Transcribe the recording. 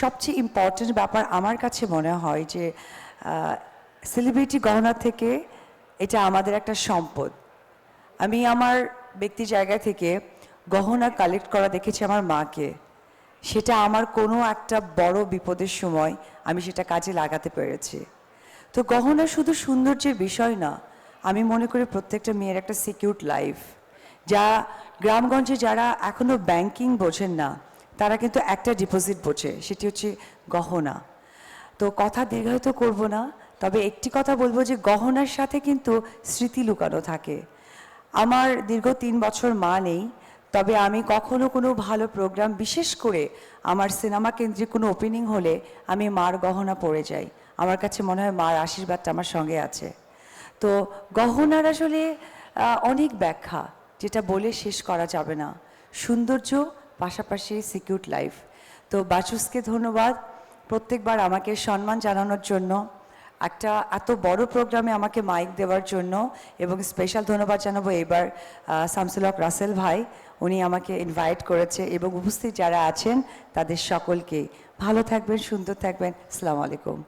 সবচেয়ে ইম্পর্ট্যান্ট ব্যাপার আমার কাছে মনে হয় যে সেলিব্রিটি গহনা থেকে এটা আমাদের একটা সম্পদ। আমি আমার ব্যক্তি জায়গা থেকে গহনা কালেক্ট করা দেখেছি আমার মাকে। সেটা আমার কোনো একটা বড় বিপদের সময় আমি সেটা কাজে লাগাতে পেরেছি। তো গহনা শুধু সৌন্দর্যের বিষয় না, আমি মনে করি প্রত্যেকটা মেয়ের একটা সিকিউর লাইফ যা গ্রামগঞ্জে যারা এখনও ব্যাংকিং বোঝেন না তারা কিন্তু একটা ডিপোজিট বোঝে, সেটি হচ্ছে গহনা। তো কথা দীর্ঘায়িত করব না, তবে একটি কথা বলব যে গহনার সাথে কিন্তু স্মৃতি লুকানো থাকে। আমার দীর্ঘ তিন বছর মা নেই, তবে আমি কখনো কোনো ভালো প্রোগ্রাম বিশেষ করে আমার সিনেমা কেন্দ্রিক কোনো ওপেনিং হলে আমি মার গহনা পড়ে যাই। আমার কাছে মনে হয় মার আশীর্বাদটা আমার সঙ্গে আছে। তো গহনার আসলে অনেক ব্যাখ্যা, যেটা বলে শেষ করা যাবে না। সৌন্দর্য পাশাপাশি সিকিউর লাইফ তো বাচুসকে ধন্যবাদ প্রত্যেকবার আমাকে সম্মান জানানোর জন্য একটা এত বড় প্রোগ্রামে আমাকে মাইক দেওয়ার জন্য এবং স্পেশাল ধন্যবাদ জানাব এবার আহ, শামসুল হক রাসেল ভাই উনি আমাকে ইনভাইট করেছে এবং উপস্থিত যারা আছেন তাদের সকলকে। ভালো থাকবেন সুন্দর থাকবেন আসসালামু আলাইকুম।